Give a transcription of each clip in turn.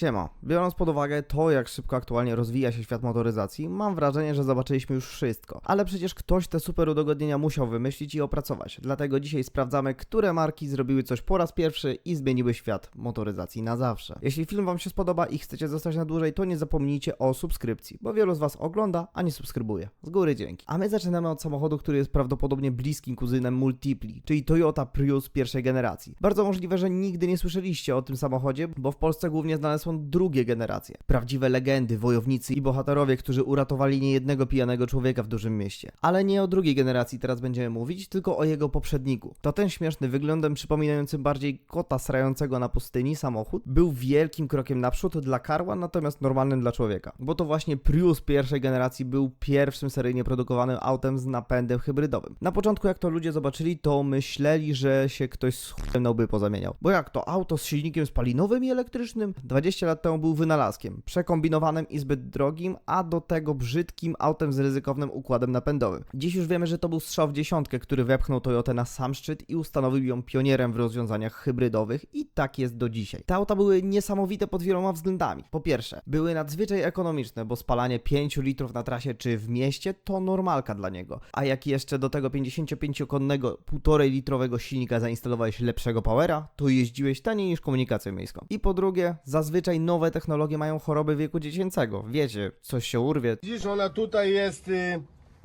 Siema. Biorąc pod uwagę to, jak szybko aktualnie rozwija się świat motoryzacji, mam wrażenie, że zobaczyliśmy już wszystko. Ale przecież ktoś te super udogodnienia musiał wymyślić i opracować. Dlatego dzisiaj sprawdzamy, które marki zrobiły coś po raz pierwszy i zmieniły świat motoryzacji na zawsze. Jeśli film Wam się spodoba i chcecie zostać na dłużej, to nie zapomnijcie o subskrypcji, bo wielu z Was ogląda, a nie subskrybuje. Z góry dzięki. A my zaczynamy od samochodu, który jest prawdopodobnie bliskim kuzynem Multipli, czyli Toyota Prius pierwszej generacji. Bardzo możliwe, że nigdy nie słyszeliście o tym samochodzie, bo w Polsce głównie znane są drugie generacje. Prawdziwe legendy, wojownicy i bohaterowie, którzy uratowali niejednego pijanego człowieka w dużym mieście. Ale nie o drugiej generacji teraz będziemy mówić, tylko o jego poprzedniku. To ten śmieszny, wyglądem przypominający bardziej kota srającego na pustyni samochód był wielkim krokiem naprzód dla karła, natomiast normalnym dla człowieka. Bo to właśnie Prius pierwszej generacji był pierwszym seryjnie produkowanym autem z napędem hybrydowym. Na początku jak to ludzie zobaczyli, to myśleli, że się ktoś z chujem na pozamieniał. Bo jak to auto z silnikiem spalinowym i elektrycznym? 20 lat temu był wynalazkiem, przekombinowanym i zbyt drogim, a do tego brzydkim autem z ryzykownym układem napędowym. Dziś już wiemy, że to był strzał w dziesiątkę, który wepchnął Toyotę na sam szczyt i ustanowił ją pionierem w rozwiązaniach hybrydowych i tak jest do dzisiaj. Te auta były niesamowite pod wieloma względami. Po pierwsze, były nadzwyczaj ekonomiczne, bo spalanie 5 litrów na trasie czy w mieście to normalka dla niego. A jak jeszcze do tego 55-konnego 1,5 litrowego silnika zainstalowałeś lepszego powera, to jeździłeś taniej niż komunikacją miejską. I po drugie, zazwyczaj nowe technologie mają choroby wieku dziecięcego. Wiecie, coś się urwie, Widzisz, ona tutaj jest, y,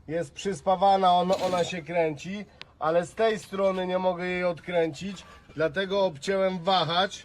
jest przyspawana, ona, się kręci, ale z tej strony nie mogę jej odkręcić, dlatego obciąłem wahacz,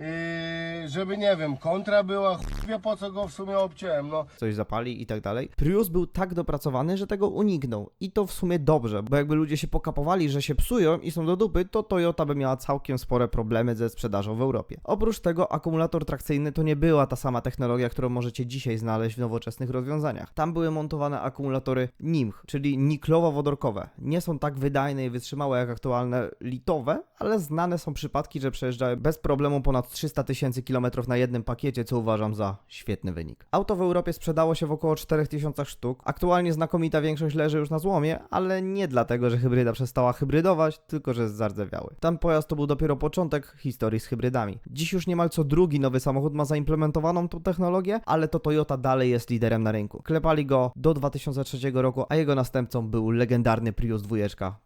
y, żeby nie wiem, kontra była, chuj wie po co go w sumie obciąłem, no. coś zapali i tak dalej. Prius był tak dopracowany, że tego uniknął. I to w sumie dobrze, bo jakby ludzie się pokapowali, że się psują i są do dupy, to Toyota by miała całkiem spore problemy ze sprzedażą w Europie. Oprócz tego akumulator trakcyjny to nie była ta sama technologia, którą możecie dzisiaj znaleźć w nowoczesnych rozwiązaniach. Tam były montowane akumulatory NIMH, czyli niklowo-wodorkowe. Nie są tak wydajne i wytrzymałe jak aktualne litowe, ale znane są przypadki, że przejeżdżały bez problemu ponad 300 tysięcy kilometrów na jednym pakiecie, co uważam za świetny wynik. Auto w Europie sprzedało się w około 4000 sztuk. Aktualnie znakomita większość leży już na złomie, ale nie dlatego, że hybryda przestała hybrydować, tylko że zardzewiały. Ten pojazd to był dopiero początek historii z hybrydami. Dziś już niemal co drugi nowy samochód ma zaimplementowaną tą technologię, ale to Toyota dalej jest liderem na rynku. Klepali go do 2003 roku, a jego następcą był legendarny Prius 2,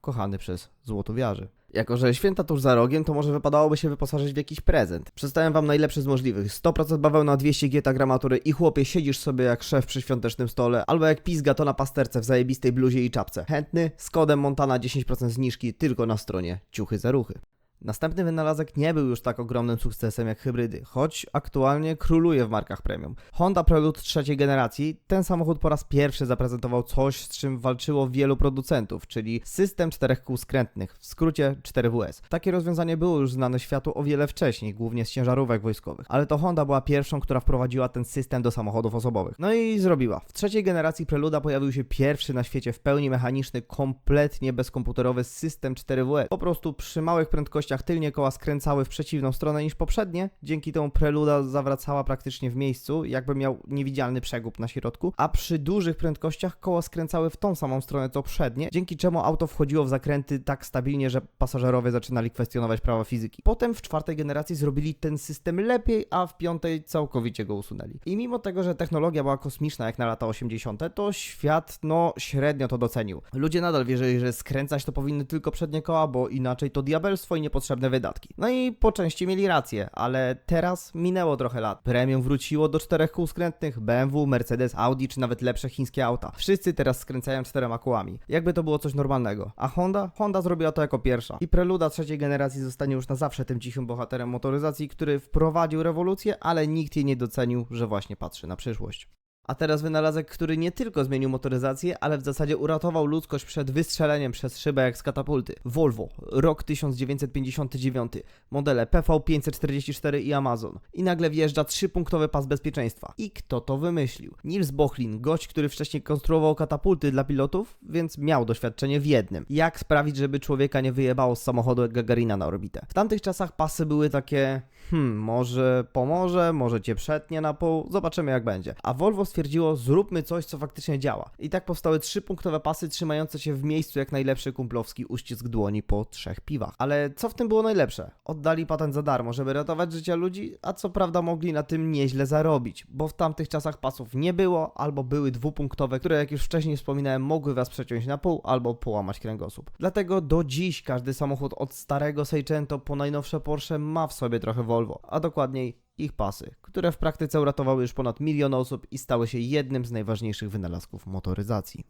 kochany przez złotowiarzy. Jako, że święta tuż za rogiem, to może wypadałoby się wyposażyć w jakiś prezent. Przedstawiam wam najlepszy z możliwych. 100% bawełna, 200 G gramatury i chłopie siedzisz sobie jak szef przy świątecznym stole, albo jak pizga to na pasterce w zajebistej bluzie i czapce. Chętny? Z kodem Montana 10% zniżki tylko na stronie Ciuchy za ruchy. Następny wynalazek nie był już tak ogromnym sukcesem jak hybrydy, choć aktualnie króluje w markach premium. Honda Prelude trzeciej generacji, ten samochód po raz pierwszy zaprezentował coś, z czym walczyło wielu producentów, czyli system czterech kół skrętnych, w skrócie 4WS. Takie rozwiązanie było już znane światu o wiele wcześniej, głównie z ciężarówek wojskowych, ale to Honda była pierwszą, która wprowadziła ten system do samochodów osobowych. No i zrobiła. W trzeciej generacji Preluda pojawił się pierwszy na świecie w pełni mechaniczny, kompletnie bezkomputerowy system 4WS. Po prostu przy małych prędkościach tylnie koła skręcały w przeciwną stronę niż poprzednie, dzięki temu Preluda zawracała praktycznie w miejscu, jakby miał niewidzialny przegub na środku, a przy dużych prędkościach koła skręcały w tą samą stronę co przednie, dzięki czemu auto wchodziło w zakręty tak stabilnie, że pasażerowie zaczynali kwestionować prawa fizyki. Potem w czwartej generacji zrobili ten system lepiej, a w piątej całkowicie go usunęli. I mimo tego, że technologia była kosmiczna jak na lata 80., to świat no średnio to docenił. Ludzie nadal wierzyli, że skręcać to powinny tylko przednie koła, bo inaczej to diabelstwo i niepotrzebne wydatki. No i po części mieli rację, ale teraz minęło trochę lat. Premium wróciło do czterech kół skrętnych, BMW, Mercedes, Audi czy nawet lepsze chińskie auta. Wszyscy teraz skręcają czterema kołami. Jakby to było coś normalnego. A Honda? Honda zrobiła to jako pierwsza. I Preluda trzeciej generacji zostanie już na zawsze tym cichym bohaterem motoryzacji, który wprowadził rewolucję, ale nikt jej nie docenił, że właśnie patrzy na przyszłość. A teraz wynalazek, który nie tylko zmienił motoryzację, ale w zasadzie uratował ludzkość przed wystrzeleniem przez szybę jak z katapulty. Volvo, rok 1959, modele PV544 i Amazon. I nagle wjeżdża trzypunktowy pas bezpieczeństwa. I kto to wymyślił? Nils Bochlin, gość, który wcześniej konstruował katapulty dla pilotów, więc miał doświadczenie w jednym. Jak sprawić, żeby człowieka nie wyjebało z samochodu jak Gagarina na orbitę. W tamtych czasach pasy były takie hmm, może pomoże, może cię przetnie na pół, zobaczymy jak będzie. A Volvo stwierdziło, zróbmy coś, co faktycznie działa. I tak powstały trzypunktowe pasy trzymające się w miejscu jak najlepszy kumplowski uścisk dłoni po trzech piwach. Ale co w tym było najlepsze? Oddali patent za darmo, żeby ratować życia ludzi, a co prawda mogli na tym nieźle zarobić, bo w tamtych czasach pasów nie było, albo były dwupunktowe, które jak już wcześniej wspominałem, mogły was przeciąć na pół albo połamać kręgosłup. Dlatego do dziś każdy samochód od starego Seicento po najnowsze Porsche ma w sobie trochę Volvo, a dokładniej ich pasy, które w praktyce uratowały już ponad milion osób i stały się jednym z najważniejszych wynalazków motoryzacji.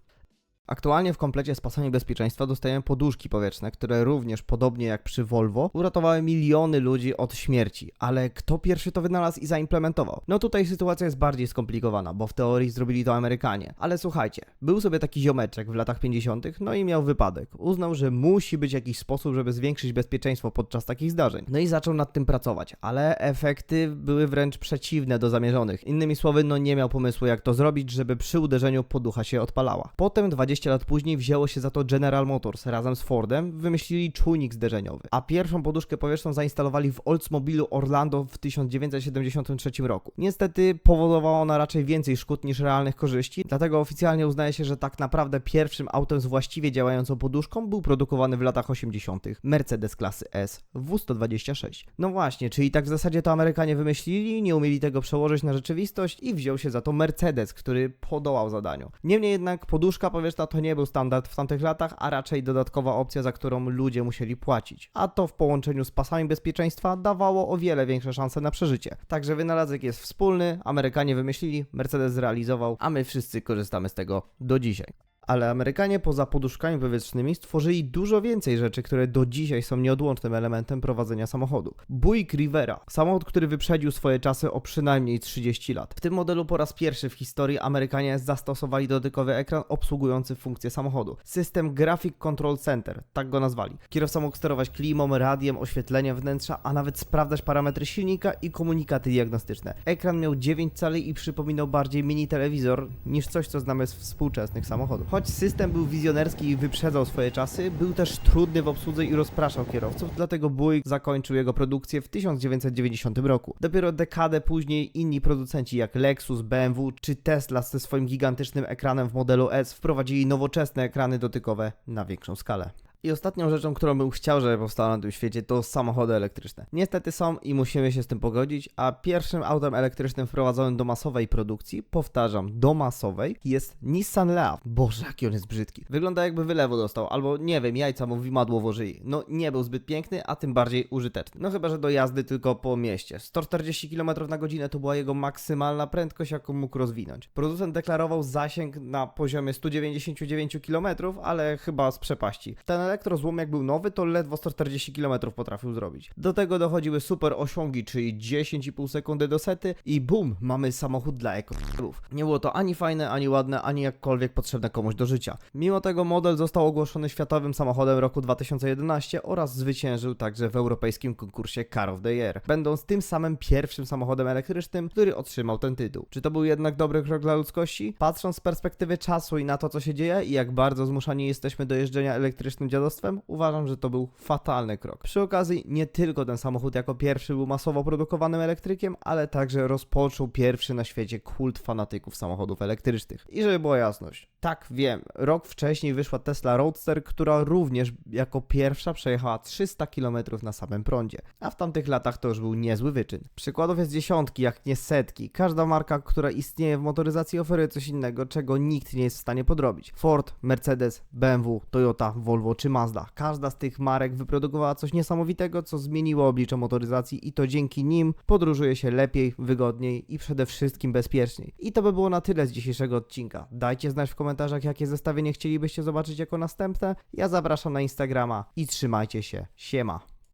Aktualnie w komplecie z pasami bezpieczeństwa dostajemy poduszki powietrzne, które również, podobnie jak przy Volvo, uratowały miliony ludzi od śmierci. Ale kto pierwszy to wynalazł i zaimplementował? No tutaj sytuacja jest bardziej skomplikowana, bo w teorii zrobili to Amerykanie. Ale słuchajcie, był sobie taki ziomeczek w latach 50., no i miał wypadek. Uznał, że musi być jakiś sposób, żeby zwiększyć bezpieczeństwo podczas takich zdarzeń. No i zaczął nad tym pracować, ale efekty były wręcz przeciwne do zamierzonych. Innymi słowy, no nie miał pomysłu jak to zrobić, żeby przy uderzeniu poducha się odpalała. Potem 20 lat później wzięło się za to General Motors razem z Fordem, wymyślili czujnik zderzeniowy, a pierwszą poduszkę powietrzną zainstalowali w Oldsmobilu Orlando w 1973 roku. Niestety powodowała ona raczej więcej szkód niż realnych korzyści, dlatego oficjalnie uznaje się, że tak naprawdę pierwszym autem z właściwie działającą poduszką był produkowany w latach 80. Mercedes klasy S W126. No właśnie, czyli tak w zasadzie to Amerykanie wymyślili, nie umieli tego przełożyć na rzeczywistość i wziął się za to Mercedes, który podołał zadaniu. Niemniej jednak poduszka powietrzna to nie był standard w tamtych latach, a raczej dodatkowa opcja, za którą ludzie musieli płacić. A to w połączeniu z pasami bezpieczeństwa dawało o wiele większe szanse na przeżycie. Także wynalazek jest wspólny, Amerykanie wymyślili, Mercedes zrealizował, a my wszyscy korzystamy z tego do dzisiaj. Ale Amerykanie poza poduszkami powietrznymi stworzyli dużo więcej rzeczy, które do dzisiaj są nieodłącznym elementem prowadzenia samochodu. Buick Rivera, samochód, który wyprzedził swoje czasy o przynajmniej 30 lat. W tym modelu po raz pierwszy w historii Amerykanie zastosowali dotykowy ekran obsługujący funkcje samochodu. System Graphic Control Center, tak go nazwali. Kierowca mógł sterować klimą, radiem, oświetleniem wnętrza, a nawet sprawdzać parametry silnika i komunikaty diagnostyczne. Ekran miał 9 cali i przypominał bardziej mini telewizor niż coś, co znamy z współczesnych samochodów. Choć system był wizjonerski i wyprzedzał swoje czasy, był też trudny w obsłudze i rozpraszał kierowców, dlatego Buick zakończył jego produkcję w 1990 roku. Dopiero dekadę później inni producenci jak Lexus, BMW czy Tesla ze swoim gigantycznym ekranem w modelu S wprowadzili nowoczesne ekrany dotykowe na większą skalę. I ostatnią rzeczą, którą bym chciał, żeby powstała na tym świecie, to samochody elektryczne. Niestety są i musimy się z tym pogodzić, a pierwszym autem elektrycznym wprowadzonym do masowej produkcji, powtarzam, do masowej, jest Nissan Leaf. Boże, jaki on jest brzydki. Wygląda jakby wylewu dostał, albo nie wiem, jajca mu w imadło włożyli. No nie był zbyt piękny, a tym bardziej użyteczny. No chyba, że do jazdy tylko po mieście. 140 km na godzinę to była jego maksymalna prędkość, jaką mógł rozwinąć. Producent deklarował zasięg na poziomie 199 km, ale chyba z przepaści. Ten elektrozłom jak był nowy, to ledwo 140 km potrafił zrobić. Do tego dochodziły super osiągi, czyli 10,5 sekundy do sety i bum, mamy samochód dla ekologów. Nie było to ani fajne, ani ładne, ani jakkolwiek potrzebne komuś do życia. Mimo tego model został ogłoszony światowym samochodem roku 2011 oraz zwyciężył także w europejskim konkursie Car of the Year, będąc tym samym pierwszym samochodem elektrycznym, który otrzymał ten tytuł. Czy to był jednak dobry krok dla ludzkości? Patrząc z perspektywy czasu i na to, co się dzieje i jak bardzo zmuszani jesteśmy do jeżdżenia elektrycznym dziadostwem, uważam, że to był fatalny krok. Przy okazji, nie tylko ten samochód jako pierwszy był masowo produkowanym elektrykiem, ale także rozpoczął pierwszy na świecie kult fanatyków samochodów elektrycznych. I żeby była jasność, tak wiem, rok wcześniej wyszła Tesla Roadster, która również jako pierwsza przejechała 300 km na samym prądzie, a w tamtych latach to już był niezły wyczyn. Przykładów jest dziesiątki, jak nie setki. Każda marka, która istnieje w motoryzacji oferuje coś innego, czego nikt nie jest w stanie podrobić. Ford, Mercedes, BMW, Toyota, Volvo czy Mazda. Każda z tych marek wyprodukowała coś niesamowitego, co zmieniło oblicze motoryzacji i to dzięki nim podróżuje się lepiej, wygodniej i przede wszystkim bezpieczniej. I to by było na tyle z dzisiejszego odcinka. Dajcie znać w komentarzach, jakie zestawienie chcielibyście zobaczyć jako następne. Ja zapraszam na Instagrama i trzymajcie się. Siema.